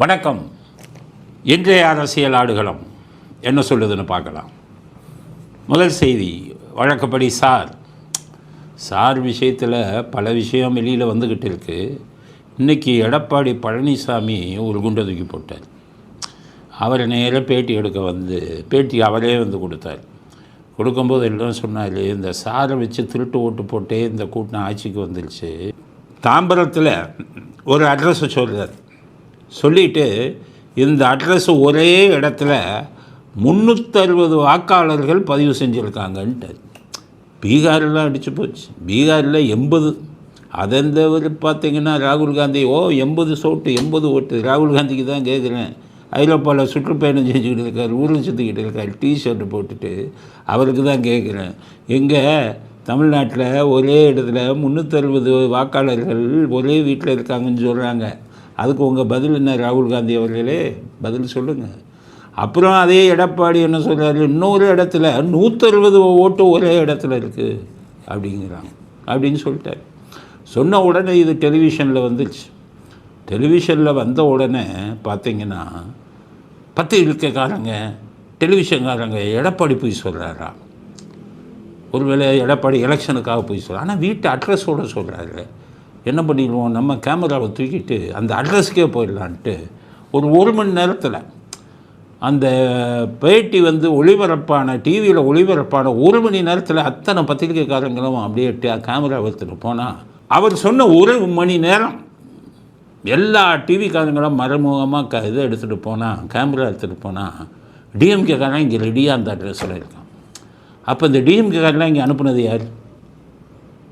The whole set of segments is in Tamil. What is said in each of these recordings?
வணக்கம். இன்றைய அரசியல் ஆடுகளம் என்ன சொல்லுதுன்னு பார்க்கலாம். முதல் செய்தி வழக்கப்படி சார். சார் விஷயத்தில் பல விஷயம் வெளியில் வந்துக்கிட்டு இருக்குது இன்றைக்கி எடப்பாடி பழனிசாமி ஒரு குண்டை தூக்கி போட்டார். அவரை நேராக பேட்டி எடுக்க வந்து பேட்டி அவரே வந்து கொடுத்தார். கொடுக்கும்போது எல்லாம் சொன்னார் இந்த சாரை வச்சு திருட்டு ஓட்டு போட்டே இந்த கூட்டம் ஆட்சிக்கு வந்துருச்சு. தாம்பரத்தில் ஒரு அட்ரஸை சொல்கிறார் சொல்லிட்டு இந்த அட்ரஸ் ஒரே இடத்துல முந்நூற்றறுபது வாக்காளர்கள் பதிவு செஞ்சுருக்காங்கன்ட்டு. பீகாரில் அடித்து போச்சு. பீகாரில் எண்பது. அதெந்தவர் பார்த்தீங்கன்னா ராகுல் காந்தி ஓ எண்பது சோட்டு எண்பது ஓட்டு. ராகுல் காந்திக்கு தான் கேட்குறேன் ஐரோப்பாவில் சுற்றுப்பயணம் செஞ்சுக்கிட்டு இருக்கார் ஊரில் சுற்றிக்கிட்டு இருக்கார் டிஷர்ட்டு போட்டுட்டு அவருக்கு தான் கேட்குறேன் எங்கே தமிழ்நாட்டில் ஒரே இடத்துல முந்நூற்றறுபது வாக்காளர்கள் ஒரே வீட்டில் இருக்காங்கன்னு சொல்கிறாங்க அதுக்கு உங்கள் பதில் என்ன ராகுல் காந்தி அவர்களே? பதில் சொல்லுங்கள் அப்புறம் அதே எடப்பாடி என்ன சொல்கிறாரு இன்னொரு இடத்துல நூற்றறுபது ஓட்டு ஒரே இடத்துல இருக்குது அப்படிங்கிறாங்க. அப்படின்னு சொல்லிட்டார். சொன்ன உடனே இது டெலிவிஷனில் வந்துச்சு. டெலிவிஷனில் வந்த உடனே பார்த்தீங்கன்னா பத்திரிக்கைக்காரங்க டெலிவிஷன்காரங்க எடப்பாடி போய் சொல்கிறாரா ஒருவேளை எடப்பாடி எலெக்ஷனுக்காக போய் சொல்கிறார் ஆனால் வீட்டு அட்ரஸோடு சொல்கிறாரு என்ன பண்ணிடுவோம்? நம்ம கேமராவை தூக்கிட்டு அந்த அட்ரஸ்க்கே போயிடலான்ட்டு ஒரு ஒரு மணி நேரத்தில் அந்த பேட்டி வந்து ஒளிபரப்பான டிவியில் ஒளிபரப்பான ஒரு மணி நேரத்தில் அத்தனை பத்திரிக்கைக்காரங்களும் அப்படியே கேமரா எடுத்துகிட்டு போனால் அவர் சொன்ன ஒரு மணி நேரம் எல்லா டிவிக்காரங்களும் மறைமுகமாக க இதை எடுத்துகிட்டு போனால் கேமரா எடுத்துகிட்டு போனால் டிஎம்கேக்காரன் இங்கே ரெடியாக அந்த அட்ரஸில் இருக்கான். அப்போ இந்த டிஎம்கேக்காரெலாம் இங்கே அனுப்புனது யார்?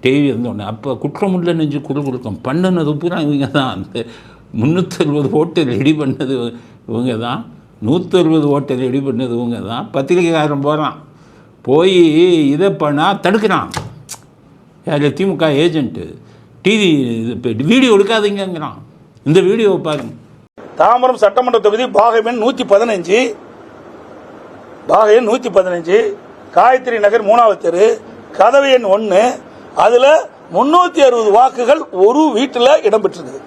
டிவி வந்தோடனே அப்போ குற்றமுள்ள நெஞ்சு குறு குறுக்கம் பண்ணுனது பூரா இவங்க தான் அந்த முந்நூற்றறுபது ஓட்டு ரெடி பண்ணது இவங்க தான் நூற்றறுபது ஓட்டை ரெடி பண்ணது இவங்க தான் பத்திரிகைக்காரன் போகிறான் போய் இதை பண்ணால் தடுக்கிறான். யார்? திமுக ஏஜென்ட்டு டிவி இது வீடியோ எடுக்காதீங்கங்கிறான். இந்த வீடியோவை பாருங்க. தாம்பரம் சட்டமன்ற தொகுதி பாகமெண் நூற்றி பதினஞ்சு. பாகையன் நூற்றி பதினஞ்சு. காயத்ரி நகர் மூணாவது தெரு. கதவு எண் ஒன்று அதுல முன்னூத்தி அறுபது வாக்குகள் ஒரு வீட்டுல இடம்பெற்றிருக்குது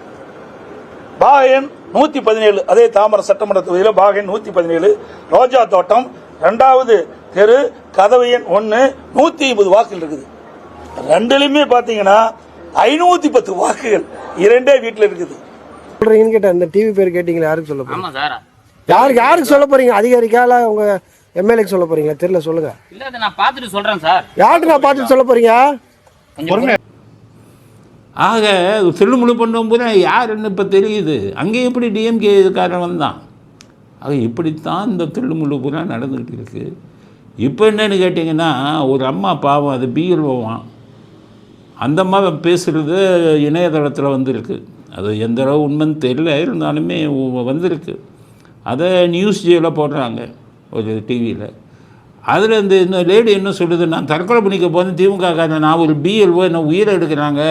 பாகையன் நூத்தி பதினேழு அதே தாம்பரம் சட்டமன்ற தொகுதியில் பாகையன் நூத்தி பதினேழு ரோஜா தோட்டம் ரெண்டாவது தெரு கதவு எண் ஒன்னு நூத்தி ஐம்பது வாக்குகள் இருக்குது. ரெண்டுலயுமே பாத்தீங்கன்னா ஐநூத்தி பத்து வாக்குகள் இரண்டே வீட்டுல இருக்குது. சொல்றீங்கன்னு கேட்டேன் இந்த டிவி பேர் கேட்டீங்களா யாருக்கு சொல்ல போறீங்க? ஆமா சார். யாருக்கு யாருக்கு சொல்ல போறீங்க? அதிகாரிக்கா இல்ல உங்க எம்எல்ஏக்கு சொல்ல போறீங்களா? தெரியல சொல்லுங்க. இல்ல நான் பார்த்துட்டு சொல்றேன் சார். யாருக்கு நான் பார்த்துட்டு சொல்ல போறீங்க? ஆக திருமுழு பண்ணும்போது யாருன்னு இப்போ தெரியுது? அங்கே எப்படி டிஎம்கே காரன் வந்தான் ஆக இப்படித்தான் இந்த திருமுழு பூரா நடந்துக்கிட்டு இருக்கு. இப்போ என்னன்னு கேட்டிங்கன்னா ஒரு அம்மா பாவம் அது பிஎல்ஓவான் அந்த அம்மா பேசுகிறது இணையதளத்தில் வந்திருக்கு. அது எந்த அளவு உண்மைன்னு தெரியல இருந்தாலுமே வந்திருக்கு. அதை நியூஸ் ஜியில் போடுறாங்க ஒரு டிவியில் அதில் இந்த இந்த லேடி என்ன சொல்லுது? நான் தற்கொலை பண்ணிக்க போது திமுக காரன் நான் ஒரு பிஎல்ஓ என்னை உயிரை எடுக்கிறாங்க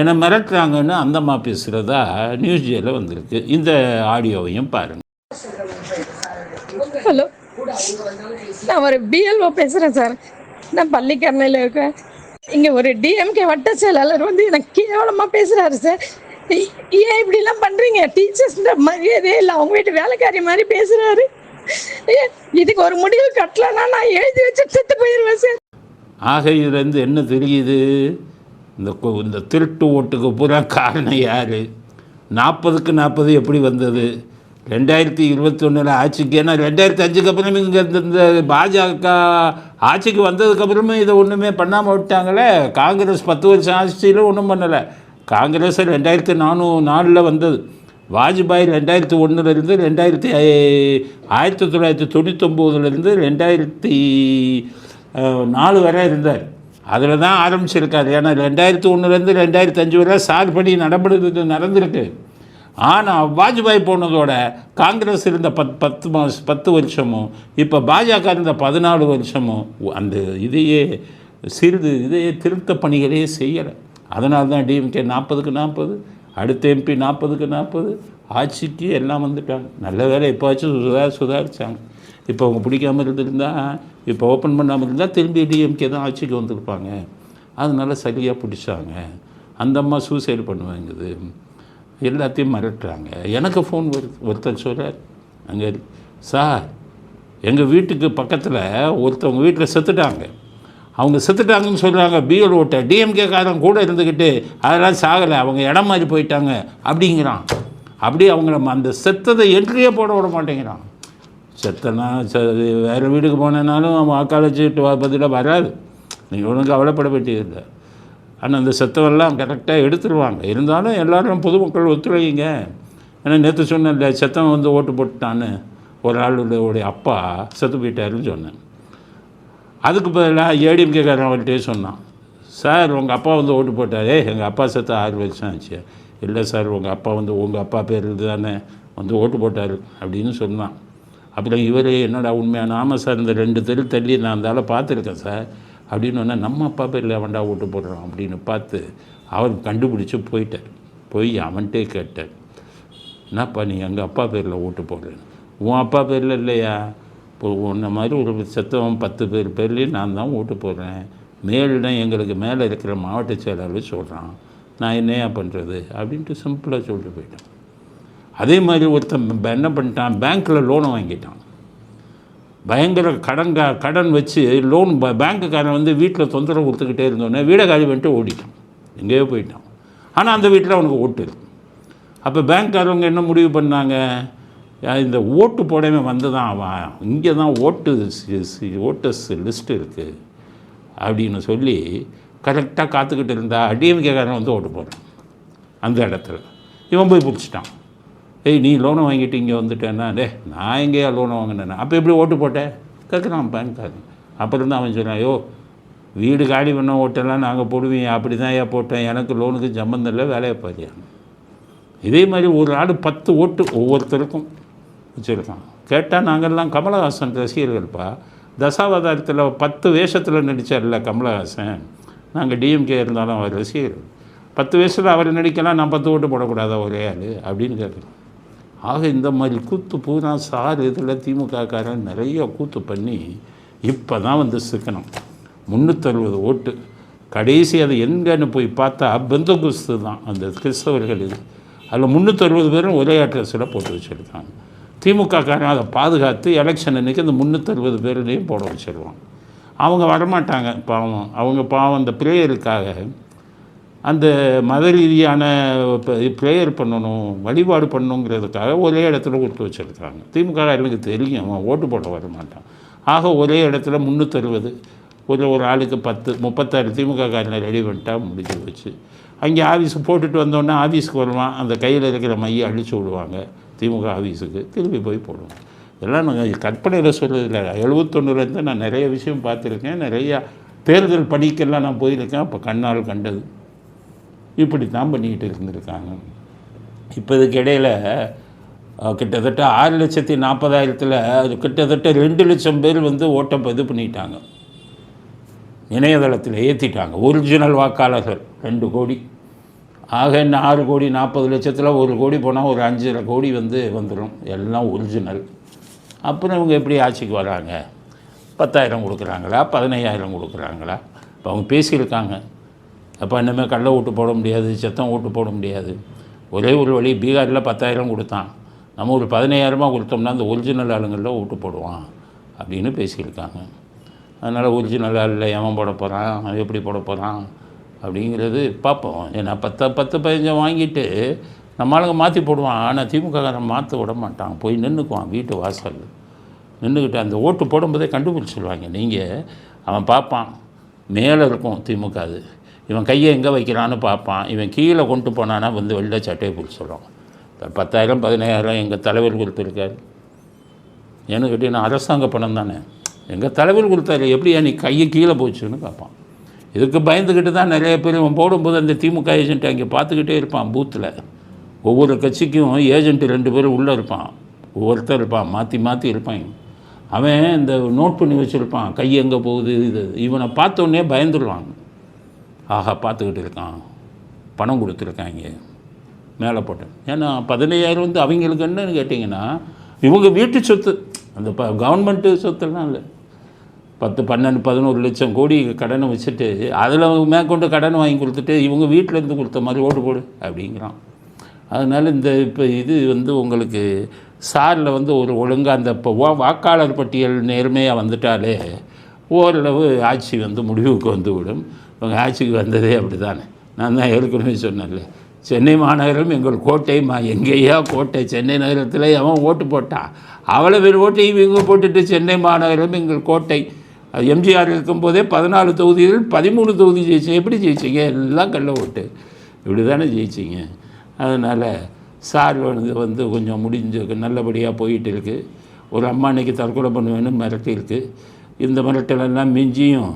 என்னை மிரட்டுறாங்கன்னு அந்தம்மா பேசுகிறதா நியூஸ் ஜேயில் வந்திருக்கு. இந்த ஆடியோவையும் பாருங்கள் ஹலோ நான் ஒரு பிஎல்ஓ பேசுகிறேன் சார். நான் பள்ளிக்கரணையில் இருக்கேன். இங்கே ஒரு டிஎம்கே வட்ட செயலாளர் வந்து எனக்கு கேவலமாக பேசுகிறாரு சார். ஏன் இப்படிலாம் பண்ணுறீங்க டீச்சர்ஸ்ன்ற மரியாதையே இல்லை அவங்க வீட்டு வேலைக்காரி மாதிரி பேசுகிறாரு இதுக்கு ஒரு முடிவு கட்டலன்னா நான் எழுதி வச்சு செத்து போயிடுவேன் சார். ஆக இதுலேருந்து என்ன தெரியுது? இந்த இந்த திருட்டு ஓட்டுக்கு பூரா காரணம் யார்? நாற்பதுக்கு நாற்பது எப்படி வந்தது? ரெண்டாயிரத்தி இருபத்தொன்னில் ஆட்சிக்கு ஏன்னா ரெண்டாயிரத்தி அஞ்சுக்கு அப்புறம் இங்கே இந்த பாஜக ஆட்சிக்கு வந்ததுக்கப்புறமே இதை ஒன்றுமே பண்ணாமல் விட்டாங்களே. காங்கிரஸ் பத்து வருஷம் ஆட்சியிலும் ஒன்றும் பண்ணலை. காங்கிரஸ் ரெண்டாயிரத்தி நானூ நாலில் வந்தது. வாஜ்பாய் ரெண்டாயிரத்தி ஒன்றுலேருந்து ரெண்டாயிரத்தி ஆயிரத்தி தொள்ளாயிரத்தி தொண்ணூத்தொம்போதுலேருந்து ரெண்டாயிரத்தி நாலு வரை இருந்தார். அதில் தான் ஆரம்பிச்சிருக்காரு. ஏன்னா ரெண்டாயிரத்தி ஒன்றுலேருந்து ரெண்டாயிரத்தி அஞ்சு வரை சார் படி நடப்படுறது நடந்திருக்கு. ஆனால் வாஜ்பாய் போனதோட காங்கிரஸ் இருந்த பத் பத்து மாச பத்து வருஷமும் இப்போ பாஜக இருந்த பதினாலு வருஷமும் அந்த இதையே சிறிது இதையே திருத்த பணிகளே செய்யலை. அதனால தான் டிஎம்கே நாற்பதுக்கு நாற்பது அடுத்த எம்பி நாற்பதுக்கு நாற்பது. ஆட்சிக்கு எல்லாம் வந்துட்டாங்க. நல்ல வேலை. எப்போவாச்சும் சுதா சுதாரிச்சாங்க. இப்போ அவங்க பிடிக்காமல் இருந்திருந்தா இப்போ ஓப்பன் பண்ணாமல் இருந்தால் திரும்பி டிஎம்கே தான் ஆட்சிக்கு வந்திருப்பாங்க. அதனால சரியாக பிடிச்சாங்க. அந்த அம்மா சூசைடு பண்ணுவாங்குது. எல்லாத்தையும் மிரட்டுறாங்க. எனக்கு ஃபோன் வருது ஒருத்தர் சொல்கிறார் அங்கே சார் எங்கள் வீட்டுக்கு பக்கத்தில் ஒருத்தவங்க வீட்டில் செத்துட்டாங்க. அவங்க செத்துட்டாங்கன்னு சொல்கிறாங்க பிஎல் ஓட்ட. டிஎம்கேக்காரன் கூட இருந்துக்கிட்டு அதெல்லாம் சாகலை. அவங்க இடம் மாதிரி போயிட்டாங்க. அப்படிங்கிறான். அப்படியே அவங்கள அந்த செத்ததை என்ட்ரியே போட விட மாட்டேங்கிறான். செத்தனா ச வேறு வீட்டுக்கு போனேனாலும் அவன் வாக்காளச்சிட்டு பதிலாக வராது. நீங்கள் ஒன்றும் கவலைப்பட வேண்டியதில்லை. ஆனால் அந்த செத்தவெல்லாம் கரெக்டாக எடுத்துருவாங்க. இருந்தாலும் எல்லோரும் பொதுமக்கள் ஒத்துழைங்க ஏன்னா நேற்று சொன்னேன்ல செத்தவன் வந்து ஓட்டு போட்டுட்டான்னு. ஒரு ஆளுடைய அப்பா செத்து போயிட்டாருன்னு சொன்னேன். அதுக்கு பதிலாக ஏடிஎம்கேக்காரன் அவர்கிட்டே சொன்னான். சார் உங்கள் அப்பா வந்து ஓட்டு போட்டாரே. எங்கள் அப்பா சேர்த்து ஆறு வருஷம் ஆச்சு. இல்லை சார் உங்கள் அப்பா வந்து உங்கள் அப்பா பேர் தானே வந்து ஓட்டு போட்டார். அப்படின்னு சொன்னான். அப்புறம் இவர் என்னடா உண்மையான ஆமாம் சார் இந்த ரெண்டு தெரு தள்ளி நான் அந்த ஆளை பார்த்துருக்கேன் சார். அப்படின்னு சொன்னா நம்ம அப்பா பேரில் அவன்டா ஓட்டு போடுறான். அப்படின்னு பார்த்து அவர் கண்டுபிடிச்சி போயிட்டார். போய் அவன்கிட்டே கேட்டார். என்னப்பா நீ எங்கள் அப்பா பேரில் ஓட்டு போடுறேன் உன் அப்பா பேரில் இல்லையா? இப்போ உன்ன மாதிரி ஒரு செத்தவன் பத்து பேர் பேர்லேயும் நான் தான் ஓட்டு போடுறேன். மேலிடம் எங்களுக்கு மேலே இருக்கிற மாவட்ட செயலாளர் சொல்கிறான் நான் என்னையா பண்ணுறது அப்படின்ட்டு சிம்பிளாக சொல்லிட்டு போயிட்டேன். அதே மாதிரி ஒருத்தன் என்ன பண்ணிட்டான்? பேங்க்கில் லோனை வாங்கிட்டான். பயங்கர கடன் கா- கடன் வச்சு லோன் பேங்க்குக்காரன் வந்து வீட்டில் தொந்தரவு கொடுத்துக்கிட்டே இருந்தோடனே வீடை காலி பண்ணிட்டு ஓடிட்டான். எங்கேயோ போயிட்டான். ஆனால் அந்த வீட்டில் அவனுக்கு ஓட்டு இருக்கு. அப்போ பேங்க்காரவங்க என்ன முடிவு பண்ணாங்க? இந்த ஓட்டு போடவே வந்து தான் அவன். இங்கே தான் ஓட்டு சி- ஓட்டர்ஸ் லிஸ்ட் இருக்குது அப்படின்னு சொல்லி கரெக்டாக காத்துக்கிட்டு இருந்தா டிஎம்கேக்காரன் வந்து ஓட்டு போடுறான் அந்த இடத்துல. இவன் போய் பிடிச்சிட்டான். ஏய் நீ லோனை வாங்கிட்டு இங்கே வந்துட்டேன்னா டே நான் எங்கேயா லோனை வாங்கினேன் அப்போ எப்படி ஓட்டு போட்டேன் கேட்குறான் பேங்க்காரன் அப்புறம் தான் அவன் சொன்னான் ஐயோ வீடு காலி பண்ண ஓட்டெல்லாம் நாங்கள் போடுவீங்க. அப்படி தான் ஏன் போட்டேன். எனக்கு லோனுக்கு சம்மந்தம் இல்லை வேலையை பாரியா இதே மாதிரி ஒரு ஆள் பத்து ஓட்டு ஒவ்வொருத்தருக்கும். வச்சுருக்கான் கேட்டால் நாங்கள்லாம் கமலஹாசன் ரசிகர்கள்ப்பா. தசாவதாரத்தில் பத்து வேஷத்தில் நடித்தார்ல கமலஹாசன். நாங்கள் டிஎம்கே இருந்தாலும் அவர் ரசிகர்கள் பத்து வயசில் அவர் நடிக்கலாம் நான் பத்து ஓட்டு போடக்கூடாதா ஒரே ஆள்? அப்படின்னு கேட்குறோம். ஆக இந்த மாதிரி கூத்து பூரா சார் இதில் திமுகக்காரன் நிறைய கூத்து பண்ணி இப்போ தான் வந்து சிக்கணும். முந்நூற்றறுபது ஓட்டு. கடைசி அது எங்கன்னு போய் பார்த்தா பெந்தகுஸ்து தான் அந்த கிறிஸ்தவர்கள் இது. அதில் முந்நூற்றறுபது பேரும் ஒரே அட்ரஸில் போட்டு வச்சுருக்காங்க. திமுககாரன் அதை பாதுகாத்து எலெக்ஷன் அன்றைக்கி அந்த முந்நூற்றறுபது பேர்லேயும் போட வச்சிருவான். அவங்க வரமாட்டாங்க பாவம். அவங்க பாவம் அந்த ப்ரேயருக்காக. அந்த மத ரீதியான ப்ரேயர் பண்ணணும் வழிபாடு பண்ணணுங்கிறதுக்காக ஒரே இடத்துல கொடுத்து வச்சுருக்காங்க திமுக எனக்கு தெரியும் அவன் ஓட்டு போட வர மாட்டான் ஆக ஒரே இடத்துல முந்நூற்றறுபது ஒரு ஒரு ஆளுக்கு பத்து முப்பத்தாறு திமுக காரனை ரெடி பண்ணிட்டா முடிஞ்சு போச்சு. அங்கே ஆஃபீஸுக்கு போட்டுட்டு வந்தோடனே ஆஃபீஸ்க்கு வருவான் அந்த கையில் இருக்கிற மையை அழிச்சு விடுவாங்க. திமுக ஆஃபீஸுக்கு திரும்பி போய் போடுவோம். இதெல்லாம் நாங்கள் கற்பனையில் சொல்கிறதில்ல எழுபத்தொன்னுலேருந்து நான் நிறைய விஷயம் பார்த்துருக்கேன். நிறையா தேர்தல் பணிக்கெல்லாம் நான் போயிருக்கேன். அப்போ கண்ணால் கண்டது. இப்படி தான் பண்ணிக்கிட்டு இருந்திருக்காங்க. இப்போ இதுக்கு இடையில் கிட்டத்தட்ட ஆறு லட்சத்தி நாற்பதாயிரத்தில் அது கிட்டத்தட்ட ரெண்டு லட்சம் பேர் வந்து ஓட்டம் இது பண்ணிட்டாங்க. இணையதளத்தில் ஏற்றிட்டாங்க ஒரிஜினல் வாக்காளர்கள் ரெண்டு கோடி. ஆக என்ன ஆறு கோடி நாற்பது லட்சத்தில் ஒரு கோடி போனால் ஒரு அஞ்சரை கோடி வந்து வந்துடும் எல்லாம் ஒரிஜினல் அப்புறம் இவங்க எப்படி ஆட்சிக்கு வராங்க? பத்தாயிரம் கொடுக்குறாங்களா? பதினையாயிரம் கொடுக்குறாங்களா? இப்போ அவங்க பேசியிருக்காங்க. அப்போ இனிமேல் கடலை ஓட்டு போட முடியாது செத்தம் ஓட்டு போட முடியாது. ஒரே ஒரு வழி பீகாரில் பத்தாயிரம் கொடுத்தான். நம்ம ஒரு பதினையாயிரமாக கொடுத்தோம்னா அந்த ஒரிஜினல் ஆளுங்களில் ஓட்டு போடுவான் அப்படின்னு பேசியிருக்காங்க. அதனால் ஒரிஜினல் ஆளில் எவன் போட போகிறான் அவன் எப்படி போட போகிறான் அப்படிங்கிறது பார்ப்போம். ஏன்னா பத்து பத்து பதினஞ்சு வாங்கிட்டு நம்ம ஆளுங்க மாற்றி போடுவான். ஆனால் திமுககாரன் மாற்ற விட மாட்டான். போய் நின்றுக்குவான் வீட்டு வாசல். நின்றுக்கிட்டு அந்த ஓட்டு போடும்போதே கண்டுபிடிச்சிடுவாங்க நீங்கள் அவன் பார்ப்பான். மேலே இருக்கும் திமுக அது. இவன் கையை எங்கே வைக்கிறான்னு பார்ப்பான். இவன் கீழே கொண்டு போனானா வந்து வெளில சட்டையை பிடிச்சிடுவான் இப்போ பத்தாயிரம் பதினாயிரம் எங்கள் தலைவர் கொடுத்துருக்காரு. ஏன்னு கேட்டீங்கன்னா அரசாங்க பணம் தானே. எங்கள் தலைவர் கொடுத்தாரு. எப்படியா நீ கையை கீழே போச்சுன்னு பார்ப்பான். இதுக்கு பயந்துக்கிட்டு தான் நிறைய பேர் இவன் போடும்போது அந்த திமுக ஏஜென்ட் அங்கே பார்த்துக்கிட்டே இருப்பான் பூத்தில் ஒவ்வொரு கட்சிக்கும் ஏஜென்ட் ரெண்டு பேரும் உள்ளே இருப்பான். ஒவ்வொருத்தர் இருப்பான். மாற்றி மாற்றி இருப்பான் அவன் இந்த நோட் பண்ணி வச்சுருப்பான். கை எங்கே போகுது இது. இவனை பார்த்தோன்னே பயந்துடுவாங்க ஆஹா பார்த்துக்கிட்டு இருக்கான். பணம் கொடுத்துருக்காங்க. மேலே போட்டேன். ஏன்னா பதினையாயிரம் வந்து அவங்களுக்கு என்னன்னு கேட்டிங்கன்னா இவங்க வீட்டு சொத்து அந்த ப கவர்மெண்ட்டு சொத்துலாம் இல்லை. பத்து பன்னெண்டு பதினோரு லட்சம் கோடி கடனை வச்சுட்டு அதில் மேற்கொண்டு கடன் வாங்கி கொடுத்துட்டு இவங்க வீட்டில் இருந்து கொடுத்த மாதிரி ஓட்டு போடு அப்படிங்கிறான். அதனால் இந்த இப்போ இது வந்து உங்களுக்கு சாரில் வந்து ஒரு ஒழுங்காக அந்த இப்போ வா- வாக்காளர் பட்டியல் நேர்மையாக வந்துட்டாலே ஓரளவு ஆட்சி வந்து முடிவுக்கு வந்து விடும் இவங்க ஆட்சிக்கு வந்ததே அப்படி தானே நான் தான் ஏற்கனவே சொன்னேன்ல. சென்னை மாநகரம் எங்கள் கோட்டைமா எங்கேயா கோட்டை சென்னை நகரத்தில் அவன் ஓட்டு போட்டான். அவ்வளோ பேர் ஓட்டு இவங்க போட்டுட்டு சென்னை மாநகரம் எங்கள் கோட்டை அது எம்ஜிஆர் இருக்கும்போதே பதினாலு தொகுதிகள் பதிமூணு தொகுதி ஜெயிச்சிங்க எப்படி ஜெயிச்சிங்க? எல்லாம் கள்ள ஓட்டு. இப்படி தானே ஜெயிச்சிங்க. அதனால் சார் வந்து வந்து கொஞ்சம் முடிஞ்ச நல்லபடியாக போயிட்டு இருக்குது ஒரு அம்மா அன்னைக்கு தற்கொலை பண்ணுவேன்னு மிரட்டியிருக்கு இந்த மிரட்டலெல்லாம் மிஞ்சியும்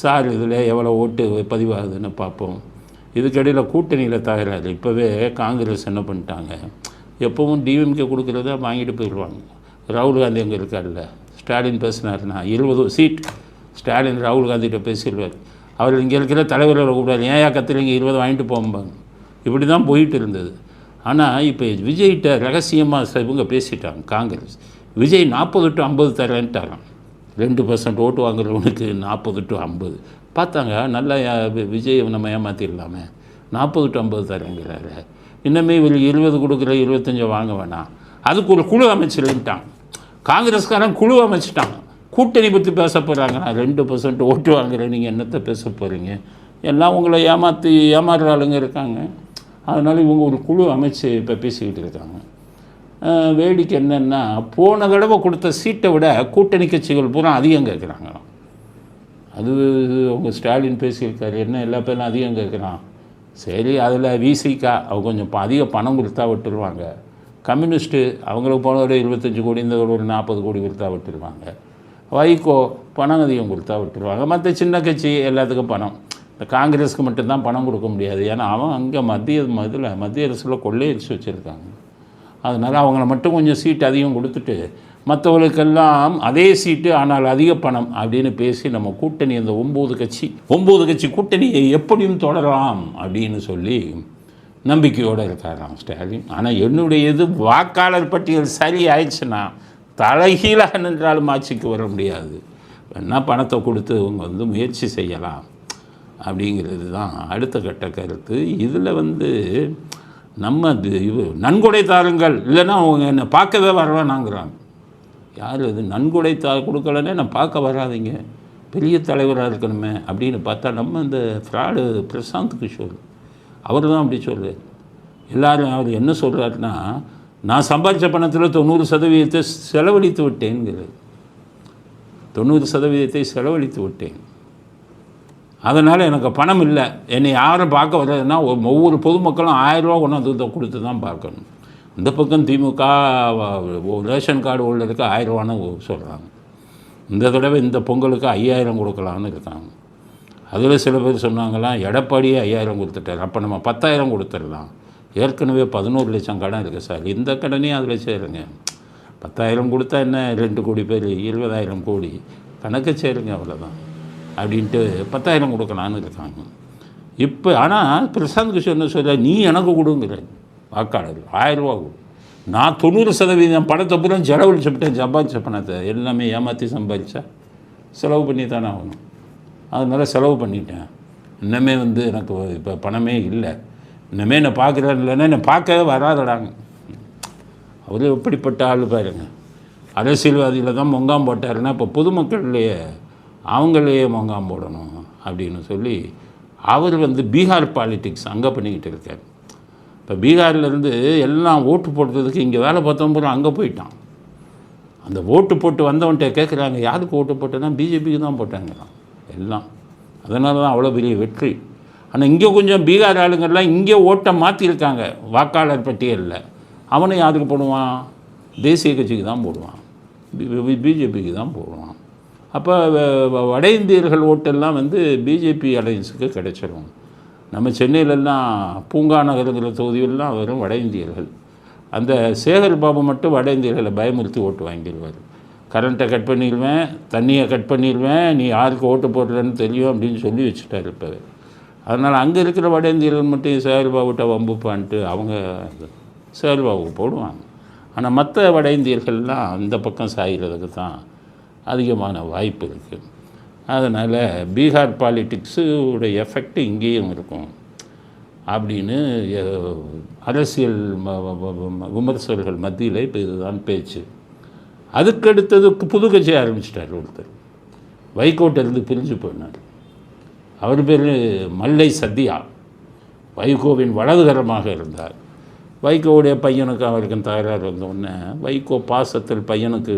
சார் இதில் எவ்வளோ ஓட்டு பதிவாகுதுன்னு பார்ப்போம். இதுக்கடையில் கூட்டணியில் தகராறு. இப்போவே காங்கிரஸ் என்ன பண்ணிட்டாங்க? எப்பவும் டிஎம்கே கொடுக்குறத வாங்கிட்டு போயிடுவாங்க. ராகுல் காந்தி அங்கே இருக்கார்ல? ஸ்டாலின் பேசினார்னா இருபது சீட் ஸ்டாலின் ராகுல் காந்திகிட்ட பேசிடுவார் அவர் இங்கே இருக்கிற தலைவர்களை கூப்பிடாரு ஏன் கத்துறீங்க இருபது வாங்கிட்டு போகும்பாங்க இப்படி தான் போயிட்டு இருந்தது. ஆனால் இப்போ விஜய்கிட்ட ரகசியமாக இவங்க பேசிட்டாங்க காங்கிரஸ். விஜய் நாற்பது டு ஐம்பது தரேன்ட்டாராம். ரெண்டு பர்சன்ட் ஓட்டு வாங்குறவனுக்கு நாற்பது டு ஐம்பது. பார்த்தாங்க நல்லா விஜய் நம்ம ஏமாற்றிடலாமே நாற்பது டு ஐம்பது தரேங்கிறாரு. இன்னமே இவர் இருபது கொடுக்குற இருபத்தஞ்சை வாங்க வேணாம். அதுக்கு ஒரு குழு அமைச்சிருந்துட்டாங்க காங்கிரஸ்காரன் குழு அமைச்சிட்டாங்க. கூட்டணி பற்றி பேச போகிறாங்க நான் ரெண்டு பர்சன்ட் ஓட்டு வாங்குறேன். நீங்கள் என்னத்தை பேச போகிறீங்க எல்லாம் உங்களை ஏமாற்றி ஏமாறுற ஆளுங்க இருக்காங்க. அதனால் இவங்க ஒரு குழு அமைச்சு இப்போ பேசிக்கிட்டு இருக்காங்க. வேடிக்கை என்னென்னா போன தடவை கொடுத்த சீட்டை விட கூட்டணி கட்சிகள் பூரா அதிகம் கேட்குறாங்க அது அவங்க ஸ்டாலின் பேசியிருக்காரு. என்ன எல்லா பேரும் அதிகம் கேட்குறான் சரி அதில் விசிகா அவங்க கொஞ்சம் அதிக பணம் கொடுத்தா விட்டுருவாங்க. கம்யூனிஸ்ட்டு அவங்களுக்கு போன ஒரு இருபத்தஞ்சி கோடி இந்த ஒரு நாற்பது கோடி கொடுத்தா விட்டுருவாங்க. வைகோ பணம் அதிகம் கொடுத்தா விட்டுருவாங்க. மற்ற சின்ன கட்சி எல்லாத்துக்கும் பணம். இந்த காங்கிரஸுக்கு மட்டும்தான் பணம் கொடுக்க முடியாது. ஏன்னா அவன் அங்கே மத்திய இதில் மத்திய அரசில் கொள்ளையடிச்சு வச்சுருக்காங்க. அதனால் அவங்கள மட்டும் கொஞ்சம் சீட்டு அதிகம் கொடுத்துட்டு மற்றவர்களுக்கெல்லாம் அதே சீட்டு ஆனால் அதிக பணம் அப்படின்னு பேசி நம்ம கூட்டணி அந்த ஒம்பது கட்சி ஒம்பது கட்சி கூட்டணியை எப்படியும் தொடரலாம் அப்படின்னு சொல்லி நம்பிக்கையோடு இருக்காராம் ஸ்டாலின். ஆனால் என்னுடைய இது வாக்காளர் பட்டியல் சரி ஆயிடுச்சுன்னா தலைகீழாக நின்றாலும் ஆட்சிக்கு வர முடியாது. வேணால் பணத்தை கொடுத்து இவங்க வந்து முயற்சி செய்யலாம் அப்படிங்கிறது தான் அடுத்த கட்ட கருத்து. இதில் வந்து நம்ம இது- நன்கொடை தாருங்கள். இல்லைன்னா அவங்க என்னை பார்க்கவே வரவேணாங்கிறாங்க. யார் இது? நன்கொடை தா கொடுக்கலன்னே நான் பார்க்க வராதீங்க. பெரிய தலைவராக இருக்கணுமே அப்படின்னு பார்த்தா நம்ம இந்த ஃப்ராடு பிரசாந்த் கிஷோர். அவர் தான் அப்படி சொல்லு எல்லாரும் அவர் என்ன சொல்கிறாருன்னா நான் சம்பாதிச்ச பணத்தில் தொண்ணூறு சதவீதத்தை செலவழித்து விட்டேங்கிறது தொண்ணூறு சதவீதத்தை செலவழித்து விட்டேன். அதனால் எனக்கு பணம் இல்லை. என்னை யாரும் பார்க்க வர்றதுன்னா ஒ- ஒவ்வொரு பொதுமக்களும் ஆயிரரூவா கொண்டாந்து இதை கொடுத்து தான் பார்க்கணும். இந்த பக்கம் திமுக ரேஷன் கார்டு உள்ளதுக்கு ஆயிரரூவான்னு சொல்கிறாங்க இந்த தடவை இந்த பொங்கலுக்கு ஐயாயிரம் கொடுக்கலான்னு இருக்காங்க. அதில் சில பேர் சொன்னாங்களாம் எடப்பாடியே ஐயாயிரம் கொடுத்துட்டார். அப்போ நம்ம பத்தாயிரம் கொடுத்துடலாம். ஏற்கனவே பதினோரு லட்சம் கடன் இருக்குது சார். இந்த கடனையும் அதில் சேருங்க. பத்தாயிரம் கொடுத்தா என்ன? ரெண்டு கோடி பேர் இருபதாயிரம் கோடி. கணக்கு சேருங்க அவ்வளோதான் அப்படின்ட்டு பத்தாயிரம் கொடுக்கலான்னு இருக்காங்க. இப்போ ஆனால் பிரசாந்த் கிஷோர் சொல்ல நீ எனக்கு கொடுங்கிற. வாக்காளர் ஆயிரரூவா கொடு. நான் தொண்ணூறு சதவீதம் பணத்தை பூரா செலவழிச்சுட்டேன் சம்பாதிச்ச பணத்தை எல்லாமே ஏமாற்றி சம்பாதிச்சா செலவு பண்ணி தானே ஆகணும். அதனால் செலவு பண்ணிட்டேன். இன்னமே வந்து எனக்கு இப்போ பணமே இல்லை. இன்னமே என்னை பார்க்குறாரு இல்லைன்னா என்னை பார்க்கவே வராதடாங்க அவர் எப்படிப்பட்ட ஆள் பாருங்க. அரசியல்வாதியில் தான் மொங்காம் போட்டாருன்னா இப்போ பொதுமக்கள்லையே அவங்களையே மொங்காம் போடணும் அப்படின்னு சொல்லி அவர் வந்து பீகார் பாலிடிக்ஸ் அங்கே பண்ணிக்கிட்டு இருக்கார். இப்போ பீகார்லேருந்து எல்லாம் ஓட்டு போடுறதுக்கு இங்கே வேலை பார்த்தவன் பூரா அங்கே போயிட்டான். அந்த ஓட்டு போட்டு வந்தவன்கிட்ட கேட்குறாங்க யாருக்கு ஓட்டு போட்டேன்னா பிஜேபிக்கு தான் போட்டாங்களாம். எல்லாம். அதனால தான் அவ்வளோ பெரிய வெற்றி. ஆனால் இங்கே கொஞ்சம் பீகார் ஆளுங்கள்லாம் இங்கே ஓட்டை மாற்றிருக்காங்க வாக்காளர் பட்டியலில். அவனை யாருக்கு போடுவான்? தேசிய கட்சிக்கு தான் போடுவான். பிஜேபிக்கு தான் போடுவான். அப்போ வட இந்தியர்கள் ஓட்டெல்லாம் வந்து பிஜேபி அலையன்ஸுக்கு கிடைச்சிரும். நம்ம சென்னையிலெல்லாம் பூங்கா நகருங்கிற தொகுதியிலலாம் வரும் வட இந்தியர்கள். அந்த சேகர் பாபு மட்டும் வட இந்தியர்களை பயமுறுத்தி ஓட்டு வாங்கிடுவார். கரண்ட்டை கட் பண்ணிடுவேன் தண்ணியை கட் பண்ணிடுவேன் நீ யாருக்கு ஓட்டு போடுறேன்னு தெரியும் அப்படின்னு சொல்லி வச்சுட்டார் இப்போ அதனால் அங்கே இருக்கிற வட இந்தியர்கள் மட்டும் சேர்பாவுட்ட வம்புப்பான்ட்டு அவங்க சேகர் போடுவாங்க. ஆனால் மற்ற வட இந்தியர்கள்லாம் அந்த பக்கம் சாய்கிறதுக்கு தான் அதிகமான வாய்ப்பு இருக்குது அதனால் பீகார் பாலிட்டிக்ஸு உடைய எஃபெக்ட் இங்கேயும் இருக்கும். அப்படின்னு அரசியல் விமர்சல்கள் விமர்சகர்கள் மத்தியில் இப்போ இதுதான் பேச்சு. அதுக்கடுத்தது புது கட்சி ஆரம்பிச்சிட்டார் ஒருத்தர். வைகோட்டிலிருந்து பிரிஞ்சு போனார். அவர் பேர் மல்லை சத்யா. வைகோவின் வலதுகரமாக இருந்தார். வைகோவுடைய பையனுக்கு அவருக்கும் தகராறு வந்தோடனே வைகோ பாசத்தில் பையனுக்கு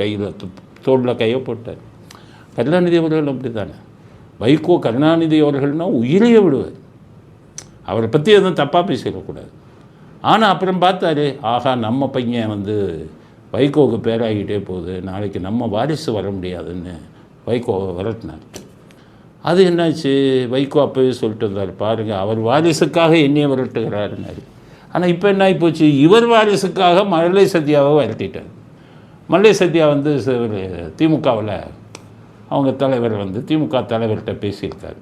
கையில் தோளில் கையை போட்டார். கருணாநிதி அவர்கள் அப்படி தானே வைகோ கருணாநிதி அவர்கள்னா உயிரையே விடுவார். அவரை பற்றி எதுவும் தப்பாக பேசிடக்கூடாது. ஆனால் அப்புறம் பார்த்தாரு ஆகா நம்ம பையன் வந்து வைகோவுக்கு பேராகிட்டே போகுது. நாளைக்கு நம்ம வாரிசு வர முடியாதுன்னு வைகோவை விரட்டினார். அது என்னாச்சு? வைகோ அப்போவே சொல்லிட்டு வந்தார் பாருங்கள் அவர் வாரிசுக்காக என்னையை விரட்டுகிறாருன்னாரு. ஆனால் இப்போ என்ன ஆகிப்போச்சு இவர் வாரிசுக்காக மல்லை சத்யாவை விரட்டிட்டார். மல்லை சத்யா வந்து திமுகவில் அவங்க தலைவர் வந்து திமுக தலைவர்கிட்ட பேசியிருக்கார்.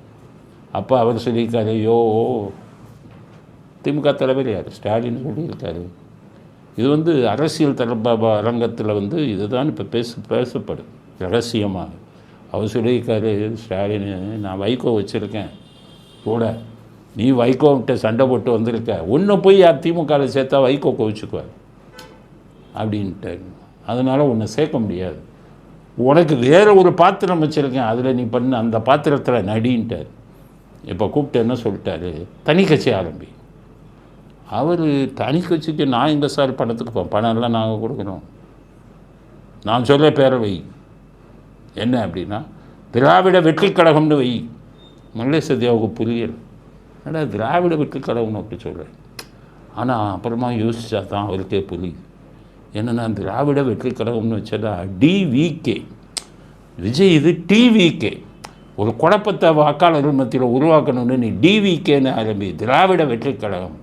அப்போ அவர் சொல்லியிருக்காரு ஐயோ திமுக தலைவர் யார்? ஸ்டாலின் சொல்லியிருக்காரு. இது வந்து அரசியல் தரப்ப அரங்கத்தில் வந்து இதுதான் இப்போ பேச பேசப்படும். ரகசியமாக அவர் சொல்லியிருக்காரு ஸ்டாலின் நான் வைகோ வச்சுருக்கேன். கூட நீ வைகோவிட்ட சண்டை போட்டு வந்திருக்க. ஒன்று போய் யார் திமுகவில் சேர்த்தா வைகோ கோவிச்சுக்குவார். அப்படின்ட்டு அதனால் உன்னை சேர்க்க முடியாது. உனக்கு வேறு ஒரு பாத்திரம் வச்சுருக்கேன். அதில் நீ பண்ண. அந்த பாத்திரத்தில் நடின்ட்டார். இப்போ கூப்பிட்டு என்ன சொல்லிட்டாரு? தனி கட்சி ஆரம்பி. அவர் தனி கட்சிக்கு நான் எங்கே சார் பணத்துக்கு போ பணம் எல்லாம் நாங்கள் கொடுக்குறோம் நான் சொல்ல பேரை வை என்ன அப்படின்னா திராவிட வெற்றி கழகம்னு வை. மல்லேச சத்யாவுக்கு புரியல். ஆனால் திராவிட வெற்றி கழகம்னு அப்படி சொல்கிறேன் ஆனால் அப்புறமா யோசிச்சா தான் அவருக்கே புரியுது. என்னென்னா திராவிட வெற்றி கழகம்னு வச்சதா? டிவிகே விஜய் இது டிவிகே ஒரு குழப்பத்தை வாக்காளர்கள் மத்தியில் உருவாக்கணும்னு நீ டிவிகேன்னு ஆரம்பி திராவிட வெற்றி கழகம்.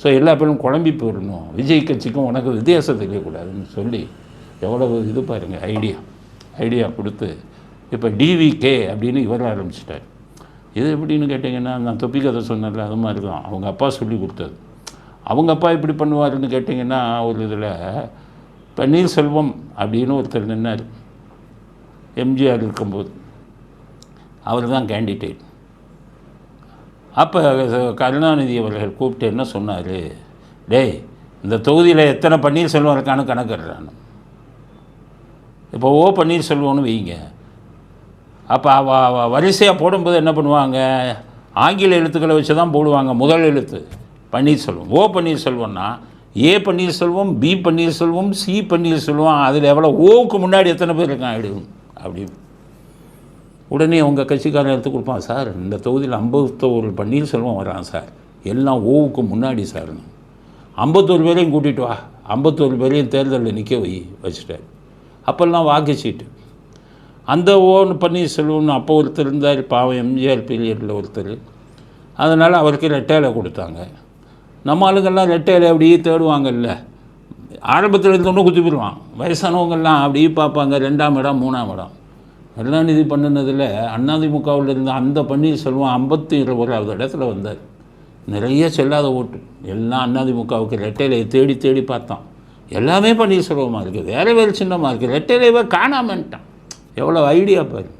ஸோ எல்லா பேரும் குழம்பி போயிடணும். விஜய் கட்சிக்கும் உனக்கு வித்தியாசம் தெரியக்கூடாதுன்னு சொல்லி எவ்வளவு இது பாருங்கள் ஐடியா. ஐடியா கொடுத்து இப்போ டிவிகே அப்படின்னு இவர் ஆரம்பிச்சிட்டார். இது எப்படின்னு கேட்டிங்கன்னா நான் தொப்பி கதை சொன்னேன்ல அது மாதிரி தான். அவங்க அப்பா சொல்லி கொடுத்தது. அவங்க அப்பா இப்படி பண்ணுவாருன்னு கேட்டிங்கன்னா ஒரு இதில் பன்னீர்செல்வம் அப்படின்னு ஒருத்தர் நின்னார். எம்ஜிஆர் இருக்கும்போது. அவர் தான் கேண்டிடேட் அப்போ கருணாநிதி அவர்கள் கூப்பிட்டு என்ன சொன்னார்? டேய் இந்த தொகுதியில் எத்தனை பன்னீர்செல்வம் இருக்கான்னு கணக்கிடுறான் இப்போ ஓ பன்னீர்செல்வம்னு வைங்க. அப்போ அவ வரிசையாக போடும்போது என்ன பண்ணுவாங்க? ஆங்கில எழுத்துக்களை வச்சு தான் போடுவாங்க முதல் எழுத்து. Panneerselvam. O பன்னீர்செல்வம்னா A Panneerselvam B Panneerselvam C Panneerselvam அதில் எவ்வளோ ஓவுக்கு முன்னாடி எத்தனை பேர் இருக்கான் ஆயிடும் அப்படி உடனே உங்கள் கட்சிக்காரன் எடுத்து கொடுப்பான் சார் இந்த தொகுதியில் ஐம்பத்தோரு பன்னீர்செல்வம் வரான் சார். எல்லாம் ஓவுக்கு முன்னாடி சார்னு ஐம்பத்தோரு பேரையும் கூட்டிகிட்டு வா. ஐம்பத்தோரு பேரையும் தேர்தலில் நிற்க வை வச்சுட்டார். அப்போல்லாம் வாக்குச்சீட்டு அந்த ஓன் பன்னீர்செல்வம்னு அப்போ ஒருத்தர் இருந்தார் பாவம் எம்ஜிஆர் பீரியடில் ஒருத்தர். அதனால் அவருக்கு ரெட்டையில கொடுத்தாங்க. நம்ம ஆளுங்கள்லாம் ரெட்டையில் அப்படியே தேடுவாங்கல்ல. ஆரம்பத்தில் இருந்தோன்னு குத்தி போடுவான் வயசானவங்கெல்லாம் அப்படியே பார்ப்பாங்க ரெண்டாம் இடம் மூணாம் இடம். கருணாநிதி பண்ணினதில் அதிமுகவில் இருந்த அந்த பன்னீர்செல்வம் ஐம்பத்தி ஓராவது இடத்துல வந்தார். நிறைய செல்லாத ஓட்டு. எல்லாம் அதிமுகவுக்கு ரெட்டையிலையை தேடி தேடி பார்த்தான். எல்லாமே பன்னீர்செல்வமாக இருக்குது வேறு வேறு சின்னமாக இருக்குது ரெட்டையிலையவே காணாமன்ட்டான் எவ்வளோ ஐடியா பாரு.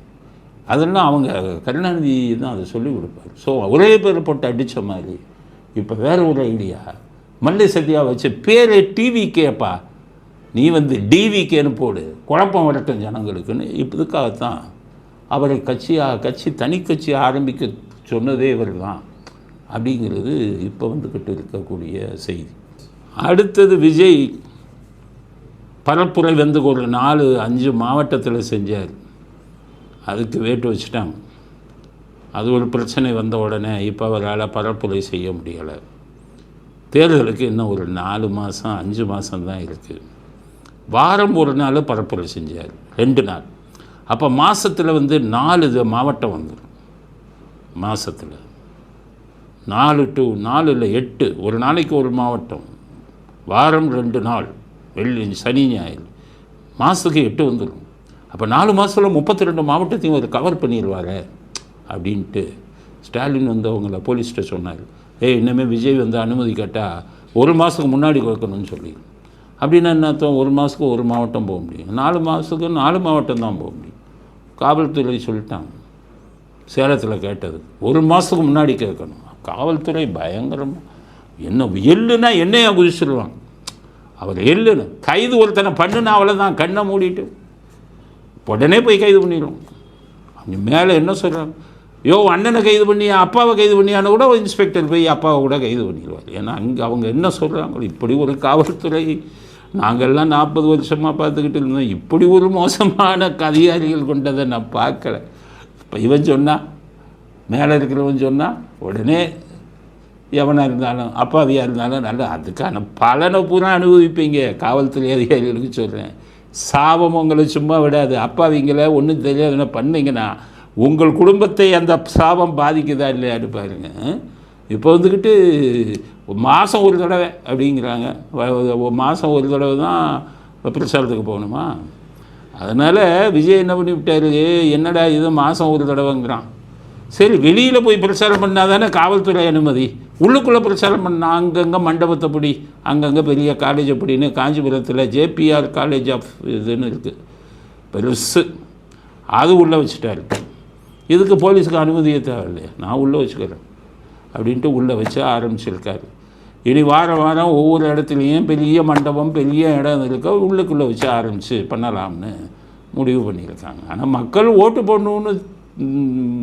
அதெல்லாம் அவங்க கருணாநிதி தான் அதை சொல்லிக் கொடுப்பார். ஸோ ஒரே பேர் போட்டு அடித்த மாதிரி. இப்போ வேறு ஒரு ஐடியா மல்லி சத்யா வச்சு பேர் டிவி கேப்பா நீ வந்து டிவிக்கேன்னு போடு. குழப்பம் வரட்டும் ஜனங்களுக்குன்னு இதுக்காகத்தான் அவரை கட்சியாக கட்சி தனி கட்சி ஆரம்பிக்க சொன்னதே இவர் தான் அப்படிங்கிறது இப்போ வந்துக்கிட்டு இருக்கக்கூடிய செய்தி. அடுத்தது விஜய் பரப்புரை வந்து ஒரு நாலு அஞ்சு மாவட்டத்தில் செஞ்சார். அதுக்கு வேட்டு வச்சுட்டாங்க. அது ஒரு பிரச்சனை வந்த உடனே இப்போ அவரால் பரப்புரை செய்ய முடியலை. தேர்தலுக்கு இன்னும் ஒரு நாலு மாதம் அஞ்சு மாதம் தான் இருக்குது வாரம் ஒரு நாள் பரப்புரை செஞ்சார் ரெண்டு நாள். அப்போ மாதத்தில் வந்து நாலு இது மாவட்டம் வந்துடும் மாதத்தில் நாலு டு நாலு இல்லை எட்டு ஒரு நாளைக்கு ஒரு மாவட்டம். வாரம் ரெண்டு நாள் வெள்ளி சனி ஞாயிறு. மாதத்துக்கு எட்டு வந்துடும் அப்போ நாலு மாதத்தில் முப்பத்தி ரெண்டு மாவட்டத்தையும் ஒரு கவர் பண்ணிடுவாரு அப்படின்ட்டு ஸ்டாலின் வந்து அவங்கள போலீஸ்கிட்ட சொன்னார். ஏய் இன்னுமே விஜய் வந்து அனுமதி கேட்டால் ஒரு மாதத்துக்கு முன்னாடி கொடுக்கணும்னு சொல்லி அப்படின்னா என்ன அர்த்தம் ஒரு மாதத்துக்கு ஒரு மாவட்டம் போக முடியும். நாலு மாதத்துக்கு நாலு மாவட்டம் தான் போக முடியும். காவல்துறை சொல்லிட்டாங்க. சேலத்தில் கேட்டது. ஒரு மாதத்துக்கு முன்னாடி கேட்கணும். காவல்துறை பயங்கரமாக என்ன எள்ளுனா என்னையா குதிச்சிருவான் அவர் எள்ளுன்னு கைது ஒருத்தனை பண்ணுனா அவ்வளோதான் கண்ணை மூடிட்டு. உடனே போய் கைது பண்ணிடுவோம். அப்படி மேலே என்ன சொல்கிறாங்க யோ அண்ணனை கைது பண்ணியா அப்பாவை கைது பண்ணியான்னு கூட இன்ஸ்பெக்டர் போய் அப்பாவை கூட கைது பண்ணிடுவார். ஏன்னா அங்கே அவங்க என்ன சொல்கிறாங்க இப்படி ஒரு காவல்துறை நாங்கள்லாம் நாற்பது வருஷமாக பார்த்துக்கிட்டு இருந்தோம். இப்படி ஒரு மோசமான அதிகாரிகள் கொண்டதை நான் பார்க்கல. இப்போ இவன் சொன்னான் மேலே இருக்கிறவன் சொன்னால் உடனே எவனாக இருந்தாலும் அப்பாவியாக இருந்தாலும் நல்லா அதுக்கான பலனை பூரா அனுபவிப்பீங்க. காவல்துறை அதிகாரிகளுக்கு சொல்கிறேன் சாபம் உங்களை சும்மா விடாது. அப்பாவிங்களை ஒன்றும் தெரியாதுன்னா பண்ணீங்கன்னா உங்கள் குடும்பத்தை அந்த சாபம் பாதிக்குதா இல்லையான்னு பாருங்க. இப்போ வந்துக்கிட்டு மாதம் ஒரு தடவை அப்படிங்கிறாங்க. மாதம் ஒரு தடவை தான் பிரச்சாரத்துக்கு போகணுமா? அதனால் விஜய் என்ன பண்ணிவிட்டாரு என்னடா இது மாதம் ஒரு தடவைங்கிறான். சரி வெளியில் போய் பிரச்சாரம் பண்ணால் தானே காவல்துறை அனுமதி. உள்ளுக்குள்ளே பிரச்சாரம் பண்ணால் அங்கங்கே மண்டபத்தைப்படி அங்கங்கே பெரிய காலேஜ் அப்படின்னு காஞ்சிபுரத்தில் ஜேபிஆர் காலேஜ் ஆஃப் இதுன்னு இருக்குது பெருசு. அது உள்ளே வச்சுட்டாரு. இதுக்கு போலீஸுக்கு அனுமதியே தேவையில்லையே. நான் உள்ளே வச்சுக்கிறேன். அப்படின்ட்டு உள்ளே வச்சு ஆரம்பிச்சிருக்காரு. இனி வாரம் வாரம் ஒவ்வொரு இடத்துலையும் பெரிய மண்டபம் பெரிய இடம் இருக்க உள்ளுக்குள்ளே வச்சு ஆரம்பித்து பண்ணலாம்னு முடிவு பண்ணியிருக்காங்க. ஆனால் மக்கள் ஓட்டு போடணுன்னு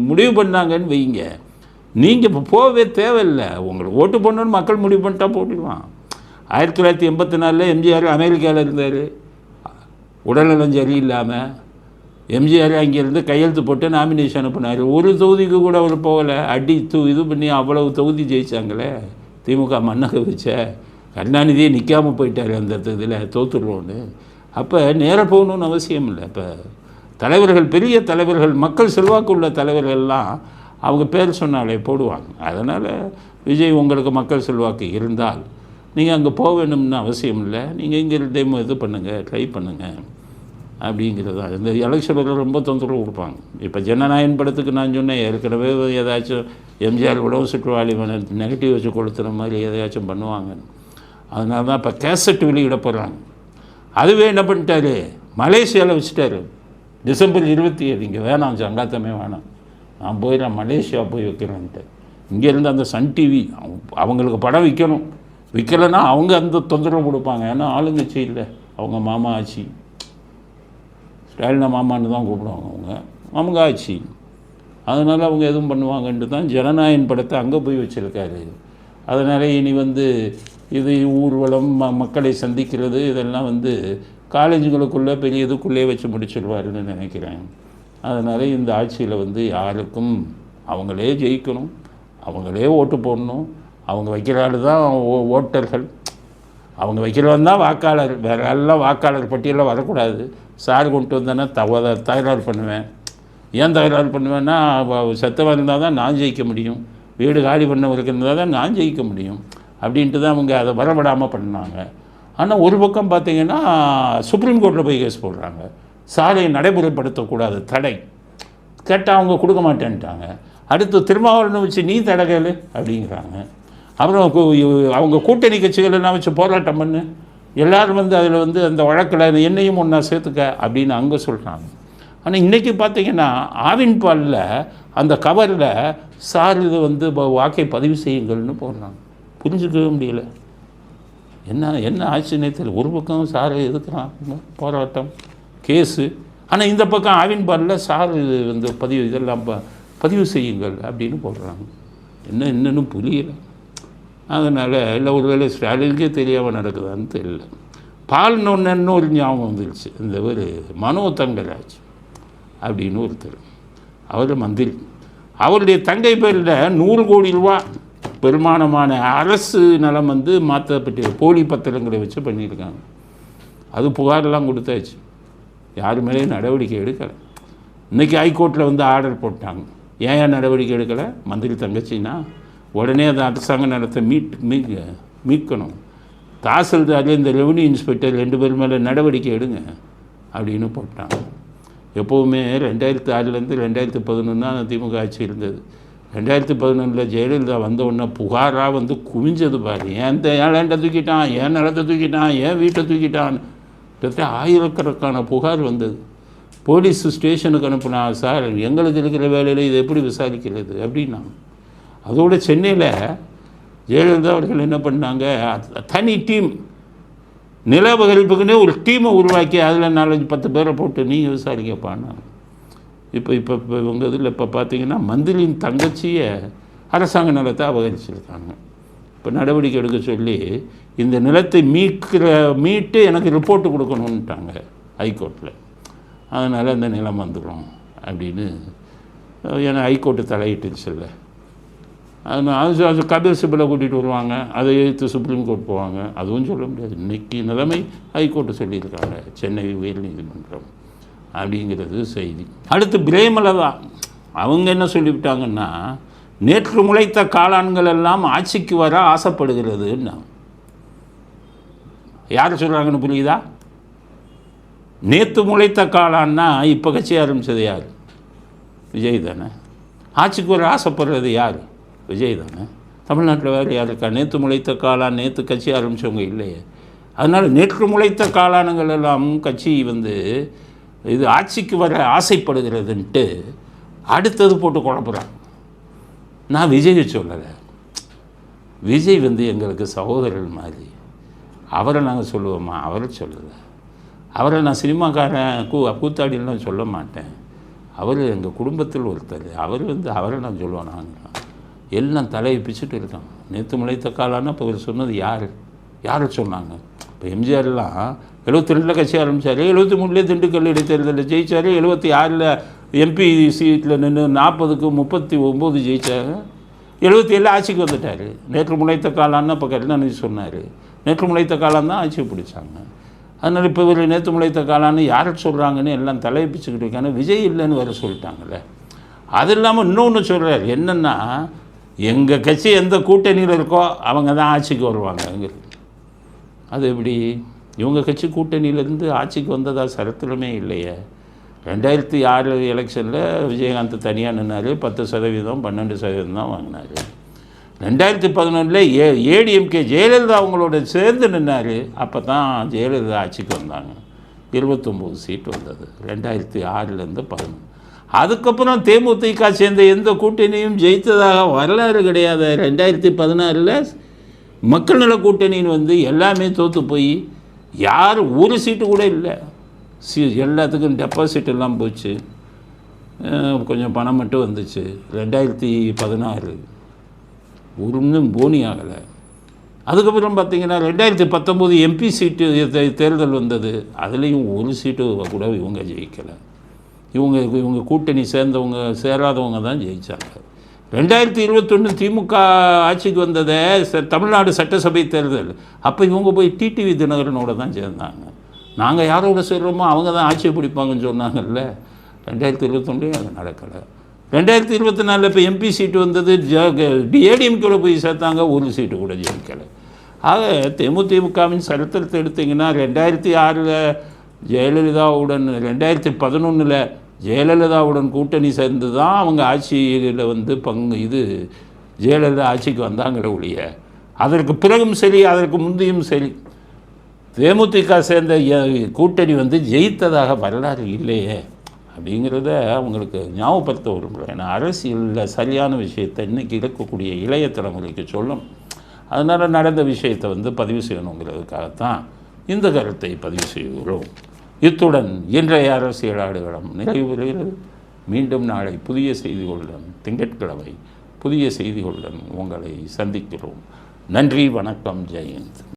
முடிவு பண்ணாங்கன்னு வைங்க. நீங்கள் இப்போ போகவே தேவையில்லை. உங்களுக்கு ஓட்டு போடணுன்னு மக்கள் முடிவு பண்ணிட்டா போட்டுக்கலாம். ஆயிரத்தி தொள்ளாயிரத்தி எண்பத்தி நாலில் எம்ஜிஆர் அமெரிக்காவில் இருந்தார். உடல்நலம் சரியில்லாமல் எம்ஜிஆர் அங்கேருந்து கையெழுத்து போட்டு நாமினேஷன் அனுப்பினார். ஒரு தொகுதிக்கு கூட அவர் போகலை. அடி இது பண்ணி அவ்வளவு தொகுதி ஜெயிச்சாங்களே. திமுக மன்னக வச்ச கருணாநிதியே நிற்காமல் போயிட்டார் அந்த இதில் தோத்துடுவோன்னு அப்போ நேராக போகணுன்னு அவசியம் இல்லை. இப்போ தலைவர்கள் பெரிய தலைவர்கள் மக்கள் செல்வாக்கு உள்ள தலைவர்கள்லாம் அவங்க பேர் சொன்னாலே போடுவாங்க. அதனால் விஜய் உங்களுக்கு மக்கள் செல்வாக்கு இருந்தால் நீங்கள் அங்கே போக வேணும்னு அவசியம் இல்லை. நீங்கள் இங்கே டெமோ இது பண்ணுங்கள் ட்ரை பண்ணுங்கள் அப்படிங்கிறது தான். இந்த எலெக்ஷனில் ரொம்ப தொந்தரவு கொடுப்பாங்க. இப்போ ஜனநாயகன் படத்துக்கு நான் சொன்னேன் ஏற்கனவே ஏதாச்சும் எம்ஜிஆர் உடவு சுற்றுவாளி நெகட்டிவ் வச்சு கொளுத்துற மாதிரி எதையாச்சும் பண்ணுவாங்க அதனால தான் இப்போ கேசட் வெளியிட போகிறாங்க அதுவே என்ன பண்ணிட்டாரு? மலேசியாவில் வச்சுட்டாரு. டிசம்பர் இருபத்தி ஏழு இங்கே வேணாம் சங்காத்தமே வேணாம். நான் போயிடலாம் மலேசியா போய் வைக்கிறேன்ட்டு. இங்கேருந்து அந்த சன் டிவி அவங்களுக்கு படம் விற்கணும் விற்கலைன்னா அவங்க அந்த தொந்தரவு கொடுப்பாங்க. ஏன்னா ஆளுங்கட்சி இல்லை. அவங்க மாமா ஆட்சி ஸ்டாலின மாமான்னு தான் கூப்பிடுவாங்க அவங்க. அவங்க ஆட்சி. அதனால் அவங்க எதுவும் பண்ணுவாங்கன்ட்டு தான் ஜனநாயகன் படத்தை அங்கே போய் வச்சுருக்காரு. அதனால் இனி வந்து இது ஊர்வலம் ம மக்களை சந்திக்கிறது இதெல்லாம் வந்து காலேஜுகளுக்குள்ளே பெரிய இதுக்குள்ளே வச்சு முடிச்சிடுவாருன்னு நினைக்கிறேன். அதனால் இந்த ஆட்சியில் வந்து யாருக்கும் அவங்களே ஜெயிக்கணும் அவங்களே ஓட்டு போடணும் அவங்க வைக்கிற ஆள் தான் ஓ- ஓட்டர்கள். அவங்க வைக்கிறவன் தான் வாக்காளர். வேறு எல்லாம் வாக்காளர் பட்டியலில் வரக்கூடாது. சார் கொண்டு வந்தேன்னா தவ தகராறு பண்ணுவேன். ஏன் தகராறு பண்ணுவேன்னா செத்தவன் இருந்தால் தான் நான் ஜெயிக்க முடியும். வீடு காலி பண்ணவருக்கு இருந்தால் தான் நான் ஜெயிக்க முடியும். அப்படின்ட்டு தான் அவங்க அதை வரவிடாமல் பண்ணாங்க. ஆனால் ஒரு பக்கம் பார்த்தீங்கன்னா சுப்ரீம் கோர்ட்டில் போய் கேஸ் போடுறாங்க. சாலையை நடைமுறைப்படுத்தக்கூடாது தடை. கேட்டால் அவங்க கொடுக்க மாட்டேன்ட்டாங்க. அடுத்து திருமாவளவனை வச்சு நீ தடகலு அப்படிங்கிறாங்க. அப்புறம் அவங்க கூட்டணி கட்சிகள் என்ன வச்சு போராட்டம் பண்ணு. எல்லாரும் வந்து அதில் வந்து அந்த வழக்கில் என்னையும் ஒன்றா சேர்த்துக்க அப்படின்னு அங்கே சொல்கிறாங்க ஆனால் இன்றைக்கி பார்த்தீங்கன்னா ஆவின் பாலில் அந்த கவரில் சார் இது வந்து வாக்கை பதிவு செய்யுங்கள்னு போடுறாங்க. புரிஞ்சுக்கவே முடியல. என்ன என்ன ஆச்சுன்னே தெரியல. ஒரு பக்கம் சார் எதுக்குறாங்க போராட்டம் கேஸு. ஆனால் இந்த பக்கம் ஆவின் பாலில் சார் இது வந்து பதிவு இதெல்லாம் ப- பதிவு செய்யுங்கள் அப்படின்னு போடுறாங்க. என்ன என்னன்னு புரியல. அதனால் இல்லை ஒருவேளை ஸ்டாலினுக்கே தெரியாமல் நடக்குதான்னு தெரியல. பால் நொன்னு ஒரு ஞாபகம் வந்துருச்சு. இந்த ஒரு மனோ தங்கராஜ் அப்படின்னு ஒருத்தர். அவர் மந்திரி. அவருடைய தங்கை பேரில் நூறு கோடி ரூபா பெருமானமான அரசு நலம் வந்து மாற்றப்பட்ட போலி பத்திரங்களை வச்சு பண்ணியிருக்காங்க. அது புகாரெல்லாம் கொடுத்தாச்சு. யார் மேலேயும் நடவடிக்கை எடுக்கலை. இன்றைக்கி ஹைகோர்ட்டில் வந்து ஆர்டர் போட்டாங்க. ஏன் ஏன் நடவடிக்கை எடுக்கலை? மந்திரி தங்கச்சின்னா உடனே அந்த அரசாங்க நிலத்தை மீட் மீட்க மீட்கணும். தாசில்தார் இந்த ரெவன்யூ இன்ஸ்பெக்டர் ரெண்டு பேர் மேலே நடவடிக்கை எடுங்க அப்படின்னு போட்டான். எப்போவுமே ரெண்டாயிரத்தி ஆறுலேருந்து ரெண்டாயிரத்தி தான் திமுக ஆட்சி இருந்தது. ரெண்டாயிரத்தி பதினொன்றில் ஜெயலலிதா வந்த உடனே புகாராக வந்து குவிஞ்சது பாரு. ஏன் இந்த தூக்கிட்டான்? ஏன் நிலத்தை தூக்கிட்டான்? ஏன் வீட்டை தூக்கிட்டான்? கிட்டத்தட்ட ஆயிரக்கணக்கான புகார் வந்தது. போலீஸ் ஸ்டேஷனுக்கு அனுப்புனா சார் எங்களுக்கு இருக்கிற வேலையில் இதை எப்படி விசாரிக்கிறது? அப்படின்னா அதோடு சென்னையில் ஜெயலலிதா அவர்கள் என்ன பண்ணாங்க? தனி டீம். நில அபகரிப்புக்குன்னே ஒரு டீமை உருவாக்கி அதில் நாலஞ்சு பத்து பேரை போட்டு நீங்கள் விசாரிக்கப்பான்னு இப்போ இப்போ இப்போ உங்கள் இதில் இப்போ பார்த்தீங்கன்னா மந்திரியின் தங்கச்சியை அரசாங்க நிலத்தை அபகரிச்சிருக்காங்க. இப்போ நடவடிக்கை எடுக்க சொல்லி இந்த நிலத்தை மீட்கிற மீட்டு எனக்கு ரிப்போர்ட்டு கொடுக்கணுன்ட்டாங்க ஹைகோர்ட்டில் அதனால் அந்த நிலம் வந்துடும் அப்படின்னு ஏன்னா ஹைகோர்ட்டு தலையிட்டுச்சு இல்லை அது அது கபில் சிபிலை கூட்டிகிட்டு வருவாங்க. அதை எதிர்த்து சுப்ரீம் கோர்ட் போவாங்க. அதுவும் சொல்ல முடியாது. இன்றைக்கி நிலைமை ஹைகோர்ட்டு சொல்லியிருக்காங்க. சென்னை உயர்நீதிமன்றம் அப்படிங்கிறது செய்தி. அடுத்து பிரேமலதா. அவங்க என்ன சொல்லிவிட்டாங்கன்னா நேற்று முளைத்த காளான்கள் எல்லாம் ஆட்சிக்கு வர ஆசைப்படுகிறதுன்னு. யார் சொல்கிறாங்கன்னு புரியுதா? நேற்று முளைத்த காளான்னா இப்போ கட்சி ஆரம்பித்தது யார்? விஜய் தானே. ஆட்சிக்கு வர ஆசைப்படுறது யார்? விஜய் தானே தமிழ்நாட்டில் வேறு யார் இருக்கா நேற்று முளைத்த காளான் நேற்று கட்சி ஆரம்பித்தவங்க இல்லையே. அதனால் நேற்று முளைத்த காளானுங்கள் எல்லாம் கட்சி வந்து இது ஆட்சிக்கு வர ஆசைப்படுகிறதுன்ட்டு அடுத்தது போட்டு குழப்புறாங்க. நான் விஜயை சொல்லலை. விஜய் வந்து எங்களுக்கு சகோதரர் மாதிரி. அவரை நாங்கள் சொல்லுவோமா? அவரை சொல்லலை. அவரை நான் சினிமாக்காரன் கூ கூத்தாடிலாம் சொல்ல மாட்டேன். அவர் எங்கள் குடும்பத்தில் ஒருத்தர். அவர் வந்து அவரை நான் சொல்லுவேன் நாங்கள் எல்லாம் தலையை பிச்சுட்டு இருக்கான். நேற்று முளைத்த காலான்னா இப்போ இவர் சொன்னது யார்? யாரை சொன்னாங்க? இப்போ எம்ஜிஆர்லாம் எழுபத்தி ரெண்டில் கட்சி ஆரம்பித்தார் எழுபத்தி மூணுலேயே திண்டுக்கல் இடைத்தேர்தலில் ஜெயிச்சார் எழுபத்தி ஆறில் எம்பி சீட்டில் நின்று நாற்பதுக்கு முப்பத்தி ஒம்பது ஜெயிச்சாங்க எழுபத்தி ஏழு ஆட்சிக்கு வந்துட்டார். நேற்று முளைத்த காலான்னு இப்போ கருணாநிதி சொன்னார். நேற்று முளைத்த காலம் தான் ஆட்சியை பிடிச்சாங்க. அதனால் இப்போ இவர் நேற்று முளைத்த காலான்னு யாரை சொல்கிறாங்கன்னு எல்லாம் தலையை பிச்சுக்கிட்டு இருக்காங்க. விஜய் இல்லைன்னு வேறு சொல்லிட்டாங்கல்ல. அது இல்லாமல் இன்னொன்று சொல்கிறார் என்னென்னா எங்கள் கட்சி எந்த கூட்டணியில் இருக்கோ அவங்க தான் ஆட்சிக்கு வருவாங்க எங்களுக்கு அது எப்படி? இவங்க கட்சி கூட்டணியிலேருந்து ஆட்சிக்கு வந்ததா சரித்திரமே இல்லையே. ரெண்டாயிரத்தி ஆறு எலெக்ஷனில் விஜயகாந்த் தனியாக நின்னார். பத்து சதவீதம் பன்னெண்டு சதவீதம் தான் வாங்கினார். ரெண்டாயிரத்தி பதினொன்றில் ஏ ஏடிஎம்கே ஜெயலலிதா அவங்களோட சேர்ந்து நின்னார். அப்போ தான் ஜெயலலிதா ஆட்சிக்கு வந்தாங்க. இருபத்தொம்போது சீட் வந்தது. ரெண்டாயிரத்தி ஆறுலேருந்து பதினொன்று. அதுக்கப்புறம் தேமுதிக சேர்ந்த எந்த கூட்டணியும் ஜெயித்ததாக வரலாறு கிடையாது. ரெண்டாயிரத்தி பதினாறில் மக்கள் நல கூட்டணின்னு வந்து எல்லாமே தோற்று போய் யார் ஒரு சீட்டு கூட இல்லை. சி எல்லாத்துக்கும் டெபாசிட் எல்லாம் போச்சு. கொஞ்சம் பணம் மட்டும் வந்துச்சு. ரெண்டாயிரத்தி பதினாறு. ஒன்றும் போனி ஆகலை. அதுக்கப்புறம் பார்த்தீங்கன்னா ரெண்டாயிரத்தி பத்தொம்போது எம்பி சீட்டு தே- தேர்தல் வந்தது. அதுலேயும் ஒரு சீட்டு கூட இவங்க ஜெயிக்கலை. இவங்க இவங்க கூட்டணி சேர்ந்தவங்க சேராதவங்க தான் ஜெயித்தாங்க ரெண்டாயிரத்தி இருபத்தொன்று திமுக ஆட்சிக்கு வந்ததே ச- தமிழ்நாடு சட்டசபை தேர்தல். அப்போ இவங்க போய் டிடிவி தினகரனோட தான் சேர்ந்தாங்க. நாங்கள் யாரோட சேர்றோமோ அவங்க தான் ஆட்சியை பிடிப்பாங்கன்னு சொன்னாங்கல்ல. ரெண்டாயிரத்தி இருபத்தொன்னுலேயும் அது நடக்கலை. ரெண்டாயிரத்தி இருபத்தி நாலில் இப்போ எம்பி சீட்டு வந்தது ஏடிஎம்கேல போய் சேர்த்தாங்க ஒரு சீட்டு கூட ஜெயிக்கலை. ஆக தேமுதிமுகவின் சரித்திரத்தை எடுத்திங்கன்னா ரெண்டாயிரத்தி ஆறில் ஜெயலலிதாவுடன் ரெண்டாயிரத்தி பதினொன்றில் ஜெயலலிதாவுடன் கூட்டணி சேர்ந்து தான் அவங்க ஆட்சியில் வந்து பங்கு இது ஜெயலலிதா ஆட்சிக்கு வந்தாங்கிற ஒழிய. அதற்கு பிறகும் சரி அதற்கு முந்தையும் சரி. தேமுதிக சேர்ந்த கூட்டணி வந்து ஜெயித்ததாக வரலாறு இல்லையே. அப்படிங்கிறத அவங்களுக்கு ஞாபகப்படுத்த விரும்புகிறேன் ஏன்னா அரசியலில் சரியான விஷயத்தை இன்றைக்கி இருக்கக்கூடிய இளைய தலைமுறைக்கு சொல்லும் அதனால் நடந்த விஷயத்தை வந்து பதிவு செய்யணுங்கிறதுக்காகத்தான் இந்த கருத்தை பதிவு செய்கிறோம். இத்துடன் இன்றைய அரசியல் ஆடுகளம் நிறைவு பெறுகிறது மீண்டும் நாளை புதிய செய்திகளுடன் திங்கட்கிழமை புதிய செய்திகளுடன் உங்களை சந்திக்கிறோம். நன்றி வணக்கம் ஜெயந்த்.